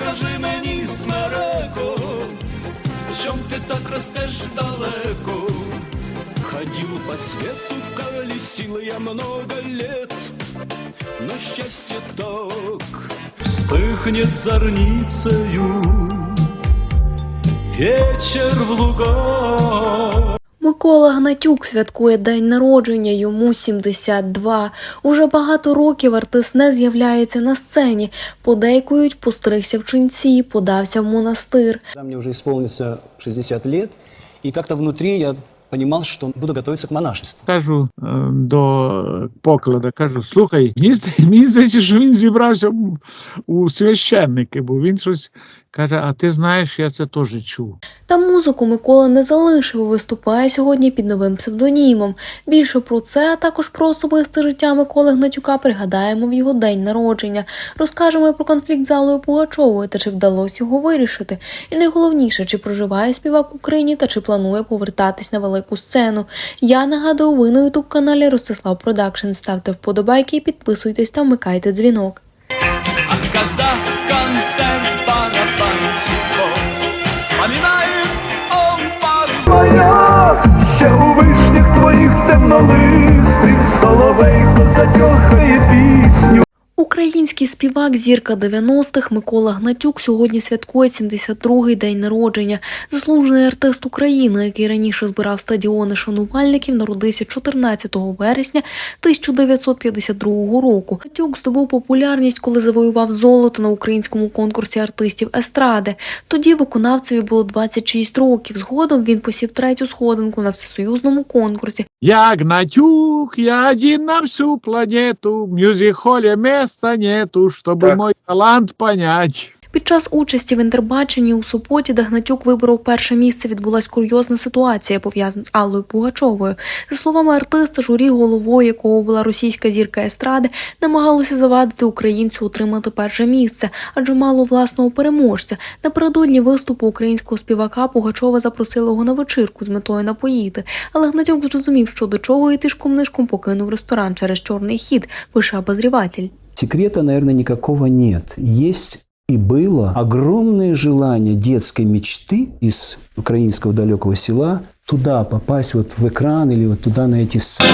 скажи мені, смереко, чом ти так ростеш далеко? Ходил по свету, колесил я много лет, но счастье так вспыхнет зорницею вечер в лугах. Микола Гнатюк святкує день народження, йому 72. Уже багато років артист не з'являється на сцені. Подейкують, постригся в ченці, подався в монастир. Мені вже сповниться 60 років, і как-то внутрі я понимал, что буду готовиться к монашеству. Кажу е, до поклада, кажу, слухай, мені зда- мені здається, що він зібрався у- священники, бо він щось каже, а ти знаєш, я це теж чув. Та музику Микола не залишив, і виступає сьогодні під новим псевдонімом. Більше про це, а також про особисте життя Миколи Гнатюка пригадаємо в його день народження. Розкажемо про конфлікт з Аллою Пугачовою та чи вдалося його вирішити. І найголовніше, чи проживає співак в Україні та чи планує повертатись на велику сцену. Я нагадую, ви на ютуб каналі Ростислав Продакшн. Ставте вподобайки підписуйтесь та вмикайте дзвінок. А когда в конце барабанщиков Вспоминает он пару моя, ще у вишнях твоїх темнолистих, соловейко затьохає пісню. Український співак зірка 90-х Микола Гнатюк сьогодні святкує 72-й день народження. Заслужений артист України, який раніше збирав стадіони шанувальників, народився 14 вересня 1952 року. Гнатюк здобув популярність, коли завоював золото на українському конкурсі артистів естради. Тоді виконавцеві було 26 років. Згодом він посів третю сходинку на всесоюзному конкурсі. Я Гнатюк, я один на всю планету, в мюзик-холле места нету, чтобы мой талант понять. Під час участі в інтербаченні у Сопоті, де Гнатюк виборов перше місце, відбулась курйозна ситуація, пов'язана з Аллою Пугачовою. За словами артиста, журі, головою якого була російська зірка естради, намагалося завадити українцю отримати перше місце, адже мало власного переможця. Напередодні виступу українського співака Пугачова запросила його на вечірку з метою напоїти. Але Гнатюк зрозумів, що до чого і тишком-нишком покинув ресторан через чорний хід, пише обозріватель. Секрета, наверное, никакого нет. Есть и было огромное желание детской мечты из украинского далекого села туда попасть вот в экран или вот туда на эти сцены.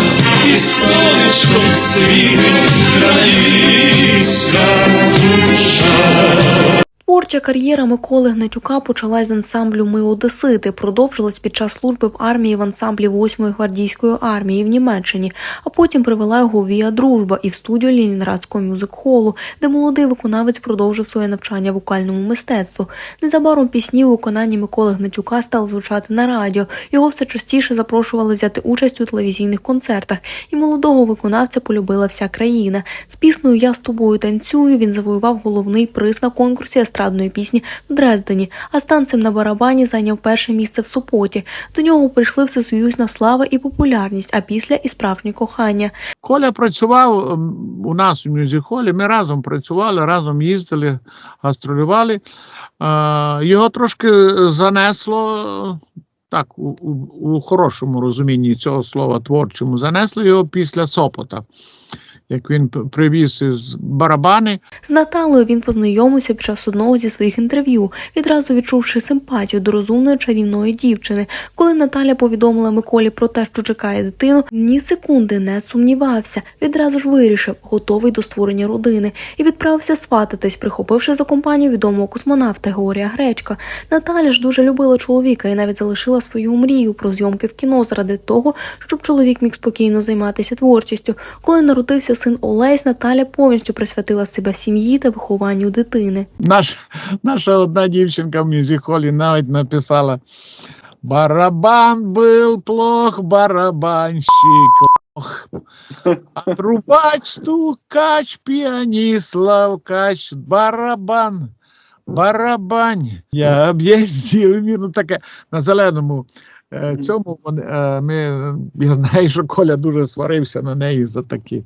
И солнышком світить країнська душа. Творча кар'єра Миколи Гнатюка почалась з ансамблю Ми Одесити, продовжилась під час служби в армії в ансамблі 8-ї гвардійської армії в Німеччині, а потім привела його в Вія Дружба і в студію Лінінградського мюзик-холу, де молодий виконавець продовжив своє навчання вокальному мистецтву. Незабаром пісні у виконанні Миколи Гнатюка стали звучати на радіо. Його все частіше запрошували взяти участь у телевізійних концертах, і молодого виконавця полюбила вся країна. З піснею Я з тобою танцюю він завоював головний приз на конкурсі естрадної пісні в Дрездені, а з танцем на барабані зайняв перше місце в Сопоті. До нього прийшли всесоюзна слава і популярність, а після і справжнє кохання. Коля працював ем, у нас у мюзик-холі, ми разом працювали, разом їздили, гастролювали. Е, Його трошки занесло, так, у, у, у хорошому розумінні цього слова творчому, занесло його після Сопота. Як він привіз із барабани, З Наталою він познайомився під час одного зі своїх інтерв'ю, відразу відчувши симпатію до розумної чарівної дівчини. Коли Наталя повідомила Миколі про те, що чекає дитину, ні секунди не сумнівався. Відразу ж вирішив, готовий до створення родини, і відправився свататись, прихопивши за компанію відомого космонавта Георгія Гречка. Наталя ж дуже любила чоловіка і навіть залишила свою мрію про зйомки в кіно заради того, щоб чоловік міг спокійно займатися творчістю. Коли народився син Олесь, Наталя повністю присвятила себе сім'ї та вихованню дитини. наш, наша одна дівчинка в мюзик-холі навіть написала Барабан был плох, барабанщик лох. А трубач, стукач, пианист, лавкач, барабан, барабань. Я об'їздив, ну таке на зеленому. е, Цьому вони, е, ми, я знаю, що Коля дуже сварився на неї за такі.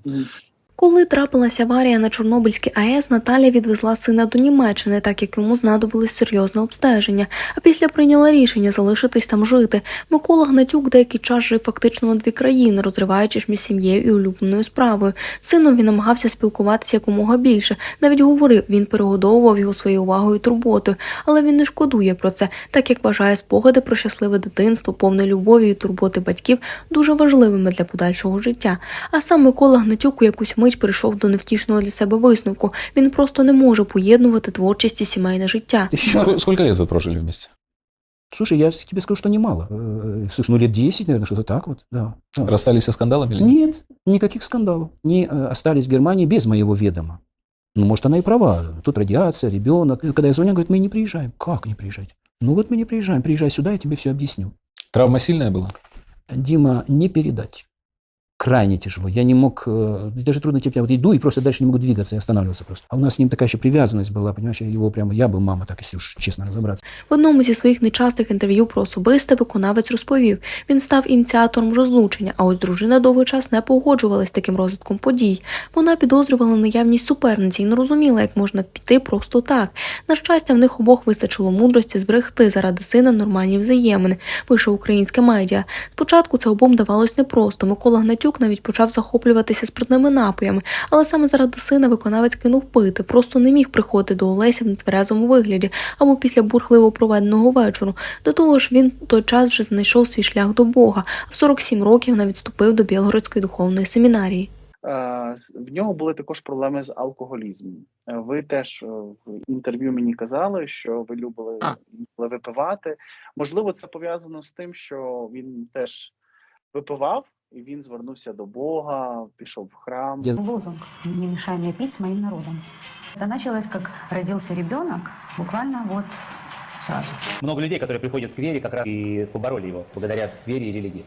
Коли трапилася аварія на Чорнобильській АЕС, Наталя відвезла сина до Німеччини, так як йому знадобилось серйозне обстеження. А після прийняла рішення залишитись там жити. Микола Гнатюк деякий час жив фактично на дві країни, розриваючись між сім'єю і улюбленою справою. Сином він намагався спілкуватися якомога більше. Навіть говорив, він перегодовував його своєю увагою і турботою, але він не шкодує про це, так як вважає спогади про щасливе дитинство, повне любові і турботи батьків дуже важливими для подальшого життя. А сам Микола Гнатюк у якусь мить прийшов до невтішного для себе висновку. Він просто не може поєднувати творчість і сімейне життя. Еще Сколько, сколько лет вы прожили вместе? Слушай, я тебе скажу, что немало. Э, Слушай, ну лет 10, наверное, что-то так вот. Да. Да. Расстались со скандалами или нет? Нет, никаких скандалов. Не э, остались в Германии без моего ведома. Ну, может, она и права. Тут радиация, ребенок. Когда я звоню, говорит, мы не приезжаем. Как не приезжать? Ну вот мы не приезжаем. Приезжай сюда, я тебе все объясню. Травма сильная была? Дима, не передать. Крайне тяжело. Я не мог, э, даже трудно тебе, я вот иду и просто дальше не могу двигаться и останавливаться просто. А у нас с ним такая еще привязанность была, понимаешь, я его прямо, я был мама, так если уж честно разобраться. В одному зі своїх нечастих інтерв'ю про особисте виконавець розповів, він став ініціатором розлучення, а ось дружина довгий час не погоджувалась з таким розвитком подій. Вона підозрювала наявність суперниці і не розуміла, як можна піти просто так. На щастя, в них обох вистачило мудрості зберегти заради сина нормальні взаємини, пише українське медіа. Спочатку це обом давалось непросто. Микола Гнатюк навіть почав захоплюватися спиртними напоями, але саме заради сина виконавець кинув пити, просто не міг приходити до Олеся в нетверезому вигляді або після бурхливо проведеного вечору. До того ж, він в той час вже знайшов свій шлях до Бога, а в 47 років навіть вступив до Білгородської духовної семінарії. Е, В нього були також проблеми з алкоголізмом. Е, Ви теж е, в інтерв'ю мені казали, що ви любили А. любили випивати. Можливо, це пов'язано з тим, що він теж випивав, і він звернувся до Бога, пішов в храм. Я- лозунг «Не мешай мне пить с моим народом». Это началось, как родился ребенок, буквально вот сразу. Много людей, которые приходят к вере, как раз и побороли его благодаря вере и религии.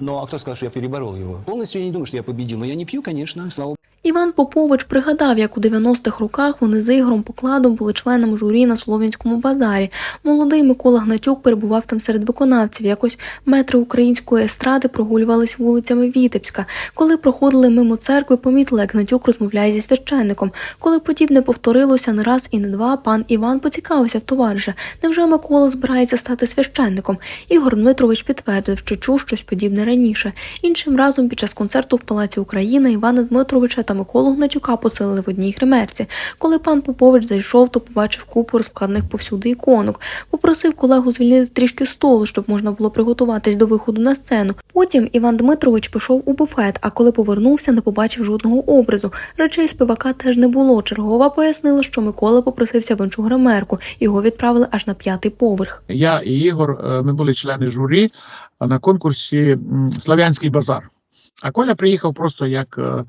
Ну, а кто сказал, что я переборол его? Полностью я не думаю, что я победил, но я не пью, конечно, слава Іван Попович пригадав, як у 90-х роках вони з Ігорем Покладом були членом журі на Слов'янському базарі. Молодий Микола Гнатюк перебував там серед виконавців. Якось метри української естради прогулювались вулицями Вітебська. Коли проходили мимо церкви, помітили, як Гнатюк розмовляє зі священником. Коли подібне повторилося не раз і не два, пан Іван поцікавився в товариша. Невже Микола збирається стати священником? Ігор Дмитрович підтвердив, що чув щось подібне раніше. Іншим разом під час концерту в Палаці Україна Івана Дмитровича та Миколу Гнатюка поселили в одній гримерці. Коли пан Попович зайшов, то побачив купу розкладених повсюди іконок. Попросив колегу звільнити трішки столу, щоб можна було приготуватись до виходу на сцену. Потім Іван Дмитрович пішов у буфет, а коли повернувся, не побачив жодного образу. Речей співака теж не було. Чергова пояснила, що Микола попросився в іншу гримерку. Його відправили аж на п'ятий поверх. Я і Ігор, е, ми були члени журі на конкурсі Слав'янський базар. А Коля приїхав просто як, е,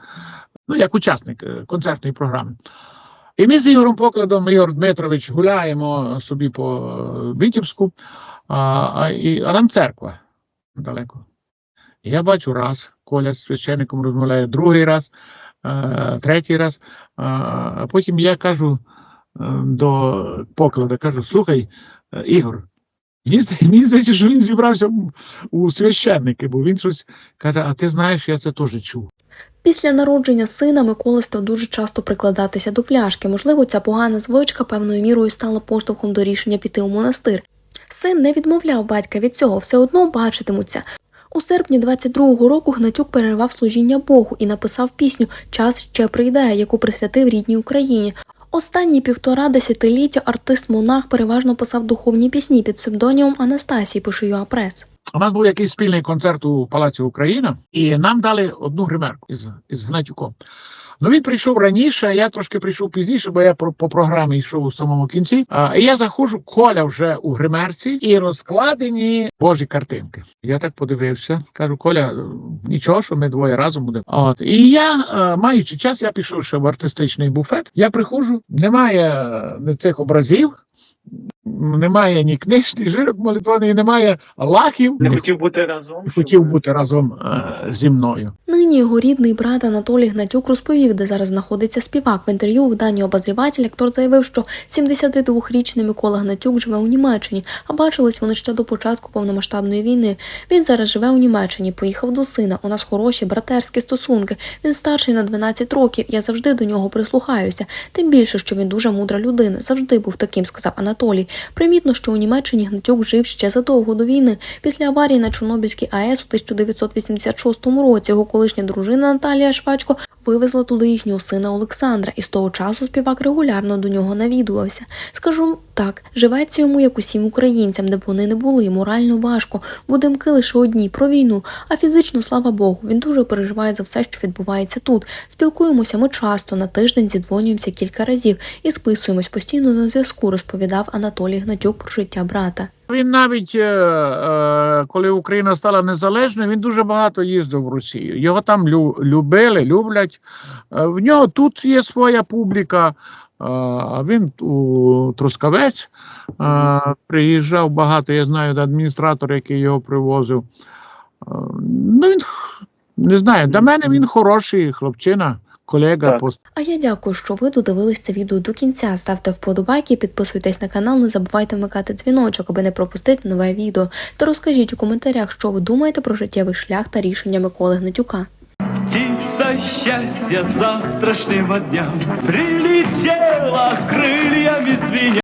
ну, як учасник е, концертної програми. І ми з Ігорем Покладом, Ігор Дмитрович, гуляємо собі по е, Вітівську, а, а, і, а там церква далеко. Я бачу раз, Коля з священником розмовляє, другий раз, е, третій раз. А, а потім я кажу до поклада, кажу, слухай, Ігор, мені зда- здається, що він зібрався у священники, бо він щось каже, а ти знаєш, я це теж чув. Після народження сина Микола став дуже часто прикладатися до пляшки. Можливо, ця погана звичка певною мірою стала поштовхом до рішення піти у монастир. Син не відмовляв батька від цього, все одно бачитимуться. У серпні 22-го року Гнатюк перервав служіння Богу і написав пісню Час ще прийде, яку присвятив рідній Україні. Останні півтора десятиліття артист-монах переважно писав духовні пісні під псевдонімом Анастасії, пише ЮА Прес. У нас був якийсь спільний концерт у Палаці Україна, і нам дали одну гримерку із, із Гнатюком. Ну він прийшов раніше, а я трошки прийшов пізніше, бо я про, по програмі йшов у самому кінці. А, і я заходжу, Коля вже у гримерці і розкладені божі картинки. Я так подивився, кажу, Коля, нічого, що ми двоє разом будемо. От і я, е, маючи час, я пішов ще в артистичний буфет. Я приходжу, немає е, цих образів. Немає ні книж, ні жирок молитваний, немає лахів. Не хотів бути разом. хотів щоб- бути разом е, зі мною. Нині його рідний брат Анатолій Гнатюк розповів, де зараз знаходиться співак. В інтерв'ю виданню обозріватель актор заявив, що 72-річний Микола Гнатюк живе у Німеччині, а бачились вони ще до початку повномасштабної війни. Він зараз живе у Німеччині, поїхав до сина. У нас хороші братерські стосунки. Він старший на 12 років. Я завжди до нього прислухаюся. Тим більше, що він дуже мудра людина. Завжди був таким, сказав Анатолій. Примітно, що у Німеччині Гнатюк жив ще задовго до війни. Після аварії на Чорнобильській АЕС у 1986 році його колишня дружина Наталія Швачко вивезла туди їхнього сина Олександра, і з того часу співак регулярно до нього навідувався. Скажу так, живеться йому як усім українцям, де б вони не були, морально важко. Будинки лише одні про війну, а фізично, слава Богу, він дуже переживає за все, що відбувається тут. Спілкуємося ми часто на тиждень зідзвонюємося кілька разів і списуємось постійно на зв'язку, розповідав Анатолій Гнатюк про життя брата. Він навіть е, е, коли Україна стала незалежною, він дуже багато їздив в Росію. Його там лю, любили, люблять. Е, в нього тут є своя публіка. е, А він у Трускавець е, приїжджав багато. Я знаю адміністратор, який його привозив. Е, ну він не знаю. До мене він хороший хлопчина, колега Так. Пост... А я дякую, що ви додивились це відео до кінця. Ставте вподобайки, підписуйтесь на канал, не забувайте вмикати дзвіночок, аби не пропустити нове відео. Та розкажіть у коментарях, що ви думаєте про життєвий шлях та рішення Миколи Гнатюка. Птица счастья завтрашнего дня Прилетела крыльями звеня